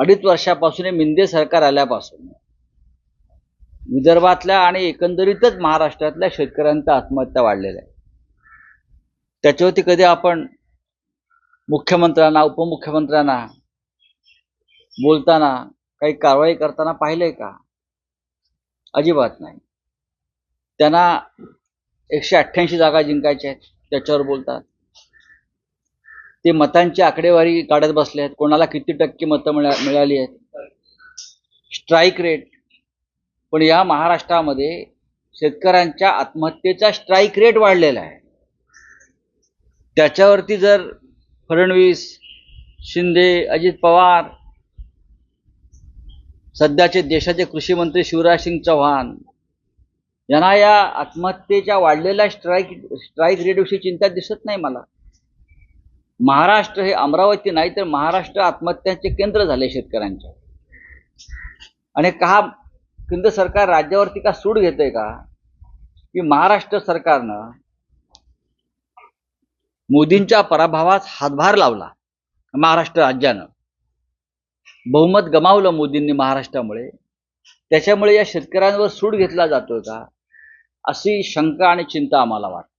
अडीच वर्षापासून हे मिंदे सरकार आल्यापासून विदर्भातल्या आणि एकंदरीतच महाराष्ट्रातल्या शेतकऱ्यांचा आत्महत्या वाढलेल्या आहे. त्याच्यावरती कधी आपण मुख्यमंत्र्यांना उपमुख्यमंत्र्यांना बोलताना काही कारवाई करताना पाहिलंय का? अजिबात नाही. त्यांना एकशे अठ्ठ्याऐंशी जागा जिंकायच्या आहेत त्याच्यावर बोलतात. ते मतांची आकडेवारी काढत बसले आहेत. कोणाला किती टक्के मतं मिळा मिळाली आहेत. स्ट्राईक रेट पण या महाराष्ट्रामध्ये शेतकऱ्यांच्या आत्महत्येचा स्ट्राईक रेट वाढलेला आहे. त्याच्यावरती जर फडणवीस शिंदे अजित पवार सध्याचे देशाचे कृषी मंत्री शिवराज सिंग चौहान यांना या आत्महत्येच्या वाढलेल्या स्ट्राईक स्ट्राईक रेटविषयी चिंता दिसत नाही मला. महाराष्ट्र हे अमरावती नाही तर महाराष्ट्र आत्महत्यांचे केंद्र झाले शेतकऱ्यांचे. आणि का केंद्र सरकार राज्यावरती का सूड घेतंय का? की महाराष्ट्र सरकारनं मोदींच्या पराभवास हातभार लावला महाराष्ट्र राज्यानं. बहुमत गमावलं मोदींनी महाराष्ट्रामुळे. त्याच्यामुळे या शेतकऱ्यांवर सूड घेतला जातोय का? अशी शंका आणि चिंता आम्हाला वाटते.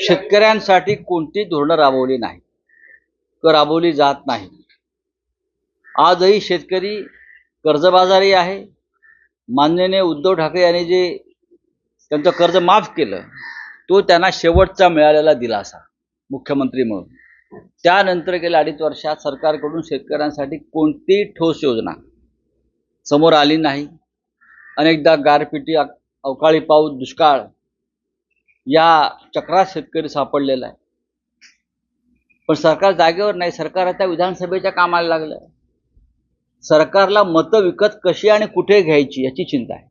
शेतकऱ्यांसाठी कोणती धोरणं राबवली नाही किंवा राबवली जात नाही. आजही शेतकरी कर्जबाजारी आहे. मान्यने उद्धव ठाकरे यांनी जे त्यांचं कर्ज माफ केलं तो त्यांना शेवटचा मिळालेला दिलासा मुख्यमंत्री म्हणून. त्यानंतर गेल्या अडीच वर्षात सरकारकडून शेतकऱ्यांसाठी कोणतीही ठोस योजना समोर आली नाही. अनेकदा गारपिटी अवकाळी पाऊस दुष्काळ या चक्रात शेतकरी सापडलेला आहे. पण सरकार जागेवर नाही. सरकार आता विधानसभेच्या कामाला लागलं सरकारला मतं विकत कशी आणि कुठे घ्यायची याची चिंता आहे.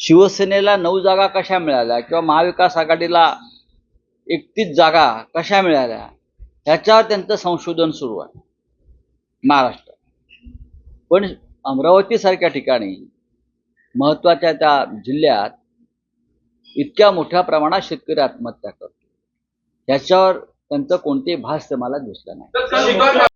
शिवसेनेला नऊ जागा कशा मिळाल्या किंवा महाविकास आघाडीला एकतीस जागा कशा मिळाल्या ह्याच्यावर त्यांचं संशोधन सुरू आहे. महाराष्ट्र. पण अमरावतीसारख्या ठिकाणी महत्त्वाच्या त्या जिल्ह्यात इतक्या मोठ्या प्रमाणात शेतकरी आत्महत्या करतो. ह्याच्यावर त्यांचं कोणतेही भाष्य मला दिसलं नाही.